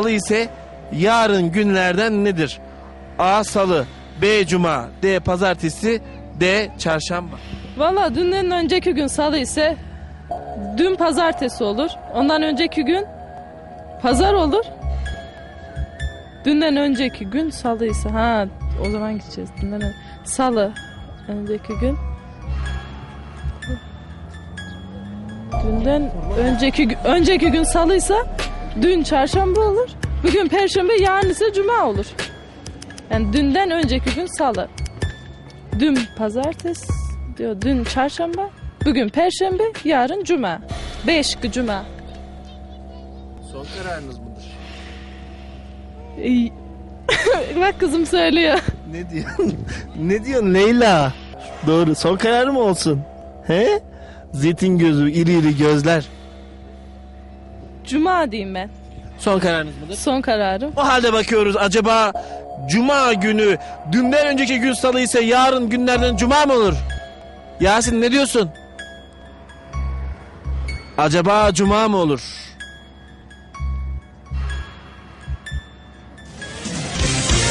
Salı ise yarın günlerden nedir? A. Salı B. Cuma D. Pazartesi D. Çarşamba Valla dünden önceki gün salı ise dün pazartesi olur. Ondan önceki gün pazar olur. Dünden önceki gün salı ise ha o zaman gideceğiz. Dünden ön- salı önceki gün. Dünden önceki önceki gün salıysa dün çarşamba olur. Bugün perşembe yarın ise cuma olur. Yani dünden önceki gün salı. Dün pazartesi diyor. Dün çarşamba, bugün perşembe, yarın cuma. Beş gün cuma. Son kararınız mıdır? İyi. Bak kızım söylüyor. Ne diyorsun? ne diyorsun Leyla? Doğru. Son kararı mı olsun? He? Zeytin gözü, iri iri gözler. Cuma diyeyim ben. Son kararınız mıdır? Son kararım. O halde bakıyoruz acaba Cuma günü dünden önceki gün salı ise yarın günlerden Cuma mı olur? Yasin ne diyorsun? Acaba Cuma mı olur?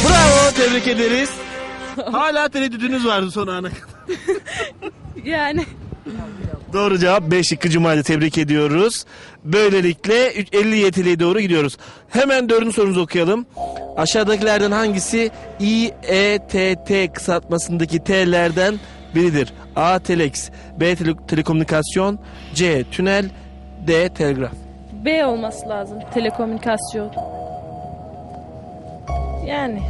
Bravo tebrik ederiz. Hala tereddüdünüz vardı son ana kadar. Yani Doğru cevap 5 şıkkı Cuma'yı tebrik ediyoruz. Böylelikle üç- 50 yetiliye doğru gidiyoruz. Hemen dördüncü sorumuzu okuyalım. Aşağıdakilerden hangisi İETT kısaltmasındaki T'lerden biridir? A. Telex B. tele- telekomünikasyon C. Tünel D. Telgraf B olması lazım. Telekomünikasyon. Yani.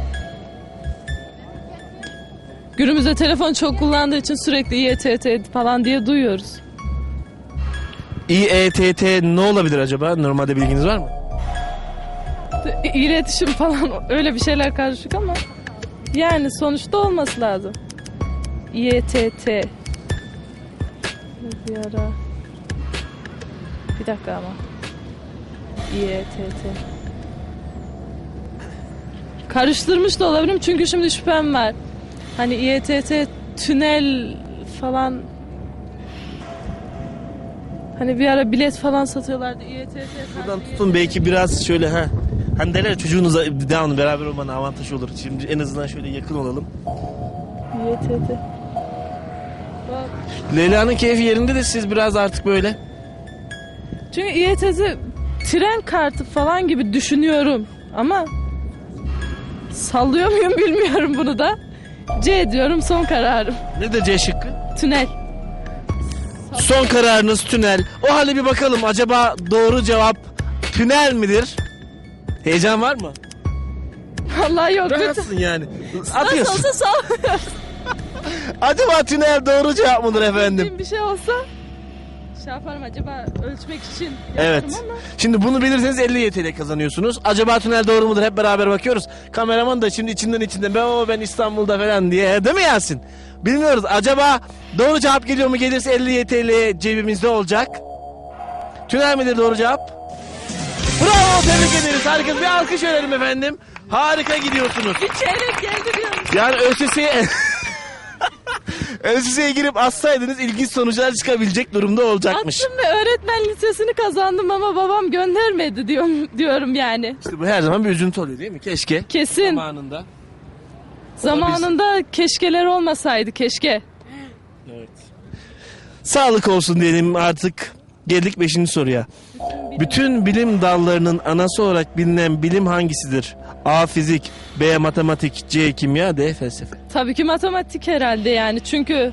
Günümüzde telefon çok kullandığı için sürekli İETT falan diye duyuyoruz. İETT ne olabilir acaba? Normalde bilginiz var mı? İletişim falan öyle bir şeyler karışık ama yani sonuçta olması lazım. İETT bir ara bir dakika ama İETT karıştırmış da olabilirim çünkü şimdi şüphem var. Hani İETT tünel falan Hani bir ara bilet falan satıyorlardı İETT Buradan tutun belki biraz şöyle ha. Hani derler çocuğunuza devamlı beraber olmanın avantajı olur. Şimdi en azından şöyle yakın olalım. İETT Bak Leyla'nın keyfi yerinde de siz biraz artık böyle. Çünkü İETT tren kartı falan gibi düşünüyorum ama sallıyor muyum bilmiyorum bunu da. C diyorum son kararım. Ne de C şıkkı? Tünel. Son kararınız tünel. O halde bir bakalım acaba doğru cevap tünel midir? Heyecan var mı? Vallahi yok. Rahatsın yani. Nasıl Atıyorsun. olsa sallıyor. Acaba tünel doğru cevap mıdır efendim? bir şey olsa şey yaparım acaba ölçmek için yaparım Evet. ama Şimdi bunu bilirseniz 50 YTL kazanıyorsunuz. Acaba tünel doğru mudur? Hep beraber bakıyoruz. Kameraman da şimdi içinden içinden ben o ben İstanbul'da falan diye değil mi Yasin? Bilmiyoruz. Acaba doğru cevap geliyor mu? Gelirse 50 YTL cebimizde olacak. Tünel midir doğru cevap? Bravo tebrik ederiz. Harika bir alkış verelim efendim. Harika gidiyorsunuz. bir çeyrek geldi diyorum. Yani ÖSS'ye ÖSS'ye girip assaydınız ilginç sonuçlar çıkabilecek durumda olacakmış. Attım ve öğretmen lisesini kazandım ama babam göndermedi diyorum diyorum yani. İşte bu her zaman bir üzüntü oluyor değil mi? Keşke. Kesin. Zamanında. Zamanında keşkeler olmasaydı keşke. Evet. Sağlık olsun diyelim artık. Geldik 5. soruya. Bütün bilim dallarının anası olarak bilinen bilim hangisidir? A. Fizik B. Matematik C. Kimya D. Felsefe Tabii ki matematik herhalde yani çünkü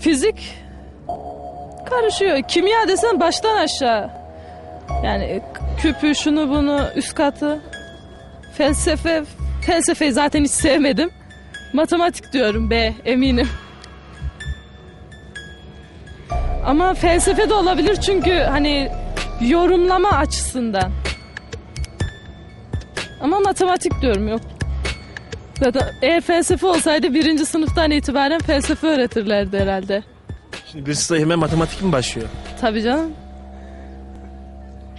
fizik karışıyor. Kimya desen baştan aşağı. Yani küpü şunu bunu üst katı. Felsefe felsefeyi zaten hiç sevmedim. Matematik diyorum B eminim. Ama felsefe de olabilir çünkü hani yorumlama açısından. Ama matematik diyorum yok. Zaten eğer felsefe olsaydı birinci sınıftan itibaren felsefe öğretirlerdi herhalde. Şimdi bir sayı hemen matematik mi başlıyor? Tabii canım.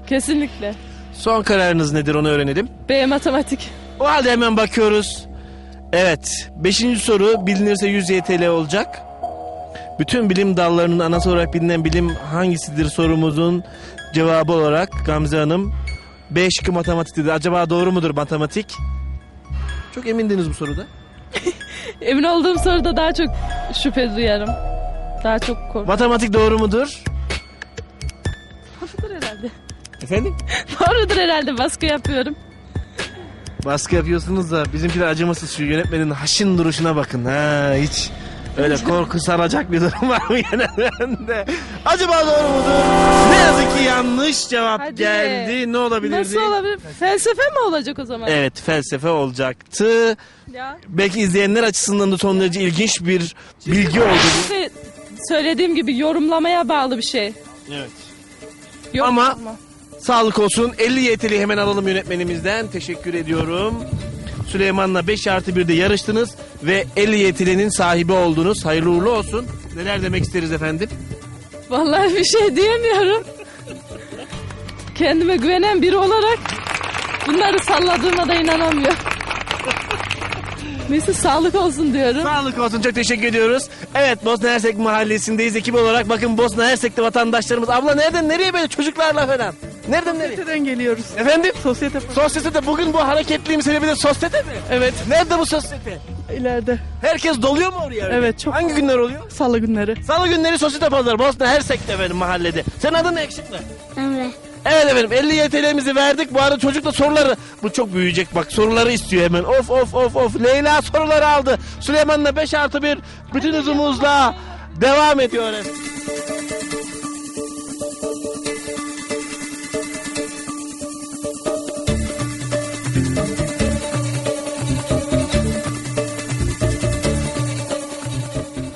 Kesinlikle. Son kararınız nedir onu öğrenelim. B matematik. O halde hemen bakıyoruz. Evet. Beşinci soru bilinirse 100 YTL olacak. Bütün bilim dallarının anası olarak bilinen bilim hangisidir sorumuzun cevabı olarak Gamze Hanım B şıkkı matematik dedi. Acaba doğru mudur matematik? Çok emindiniz bu soruda. Emin olduğum soruda daha çok şüphe duyarım. Daha çok korkuyorum. Matematik doğru mudur? Doğrudur herhalde. Efendim? Doğrudur herhalde baskı yapıyorum. Baskı yapıyorsunuz da bizimkiler acımasız şu yönetmenin haşin duruşuna bakın. Ha hiç öyle korku saracak bir durum var mı yine bende? Acaba doğru mudur? Ne yazık ki yanlış cevap Hadi. geldi. Ne olabilirdi? Nasıl olabilir? Felsefe mi olacak o zaman? Evet felsefe olacaktı. Ya. Belki izleyenler açısından da son derece ilginç bir bilgi oldu bu. Söylediğim gibi yorumlamaya bağlı bir şey. Evet. Yorumlama. Sağlık olsun. 50 YTL'yi hemen alalım yönetmenimizden. Teşekkür ediyorum. Süleyman'la 5 artı 1'de yarıştınız ve 50 YTL'nin sahibi oldunuz. Hayırlı uğurlu olsun. Neler demek isteriz efendim? Vallahi bir şey diyemiyorum. Kendime güvenen biri olarak bunları salladığıma da inanamıyorum. Neyse sağlık olsun diyorum. Sağlık olsun çok teşekkür ediyoruz. Evet Bosna Hersek mahallesindeyiz ekip olarak. Bakın Bosna Hersek'te vatandaşlarımız. Abla nereden nereye böyle çocuklarla falan? Nereden nereye? Sosyeteden geliyoruz. Efendim? Sosyete Sosyetede bugün bu hareketliğin sebebi de sosyete mi? Evet. Nerede bu sosyete? ileride. Herkes doluyor mu oraya? öyle? Evet, çok. Hangi günler oluyor? Salı günleri. Salı günleri sosyete pazarı Bosna Hersek'te benim mahallede. Senin adın ne eksikle? Emre. Evet efendim 50 YTL'mizi verdik. Bu arada çocuk da soruları bu çok büyüyecek bak soruları istiyor hemen. Of of of of. Leyla soruları aldı. Süleyman'la 5 artı 1 bütün hızımızla devam ediyor.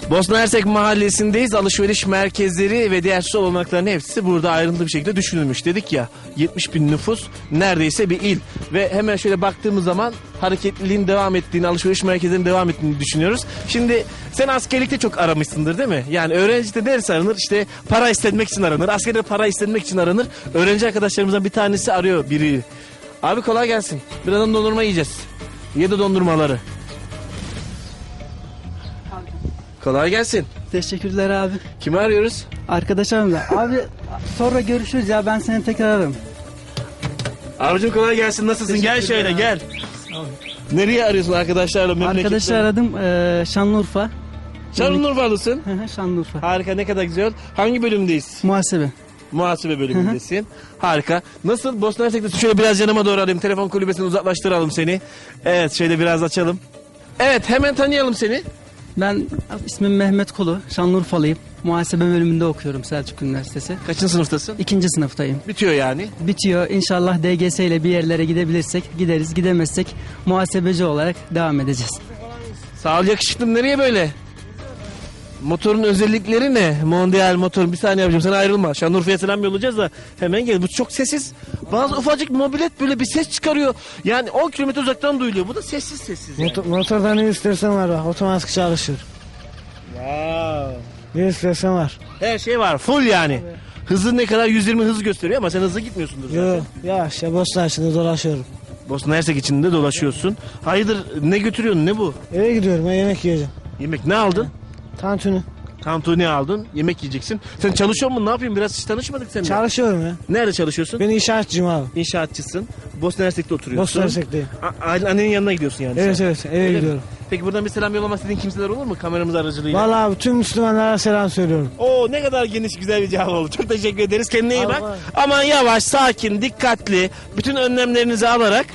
Bosna Hersek mahallesindeyiz. Alışveriş merkezleri ve diğer su olanakların hepsi burada ayrıntılı bir şekilde düşünülmüş. Dedik ya 70 bin nüfus neredeyse bir il. Ve hemen şöyle baktığımız zaman hareketliliğin devam ettiğini, alışveriş merkezlerinin devam ettiğini düşünüyoruz. Şimdi sen askerlikte çok aramışsındır değil mi? Yani öğrencide neresi aranır? İşte para istenmek için aranır. Askerde para istenmek için aranır. Öğrenci arkadaşlarımızdan bir tanesi arıyor biri. Abi kolay gelsin. Birazdan dondurma yiyeceğiz. Yedi dondurmaları. Kolay gelsin. Teşekkürler abi. Kimi arıyoruz? Arkadaşlarım da. Abi sonra görüşürüz ya ben seni tekrar ararım. Abicim kolay gelsin nasılsın? Gel Teşekkürler şöyle abi. gel. Nereye arıyorsun arkadaşlarla memlekette? Arkadaşı aradım eee, Şanlıurfa. Şanlıurfalısın. Hı hı, Şanlıurfa. Harika ne kadar güzel. Hangi bölümdeyiz? Muhasebe. Muhasebe bölümündesin. Harika. Nasıl? Bosna Hersek'te şöyle biraz yanıma doğru alayım. Telefon kulübesini uzaklaştıralım seni. Evet şöyle biraz açalım. Evet hemen tanıyalım seni. Ben ismim Mehmet Kulu. Şanlıurfalıyım. Muhasebe bölümünde okuyorum Selçuk Üniversitesi. Kaçıncı sınıftasın? İkinci sınıftayım. Bitiyor yani. Bitiyor. İnşallah DGS ile bir yerlere gidebilirsek gideriz. Gidemezsek muhasebeci olarak devam edeceğiz. Sağ ol yakışıklım nereye böyle? Motorun özellikleri ne? Mondial motor. Bir saniye yapacağım sen ayrılma. Şanlıurfa'ya selam yollayacağız da hemen gel. Bu çok sessiz. Bazı ufacık mobilet böyle bir ses çıkarıyor. Yani 10 kilometre uzaktan duyuluyor. Bu da sessiz sessiz. Yani. Motor, motorda ne istersen var bak otomatik çalışır. Ne istersen var. Her şey var. Full yani. Hızı ne kadar 120 hız gösteriyor ama sen hızlı gitmiyorsundur zaten. Yo, yavaş ya boşlar içinde dolaşıyorum. Bosna Hersek içinde dolaşıyorsun. Hayırdır ne götürüyorsun ne bu? Eve gidiyorum ben yemek yiyeceğim. Yemek ne aldın? Tantuni. Tantuni aldın. Yemek yiyeceksin. Sen çalışıyor musun? Ne yapayım? Biraz hiç tanışmadık seninle. Çalışıyorum ya. Nerede çalışıyorsun? Ben inşaatçıyım abi. İnşaatçısın. Bosna Hersek'te oturuyorsun. Bosna Hersek'teyim. A- annenin yanına gidiyorsun yani. Evet sen. evet eve Öyle mi? gidiyorum. Peki buradan bir selam yollamak istediğin kimseler olur mu kameramız aracılığıyla? Vallahi abi tüm Müslümanlara selam söylüyorum. Oo ne kadar geniş güzel bir cevap oldu. Çok teşekkür ederiz. Kendine iyi bak. Aman yavaş, sakin, dikkatli. Bütün önlemlerinizi alarak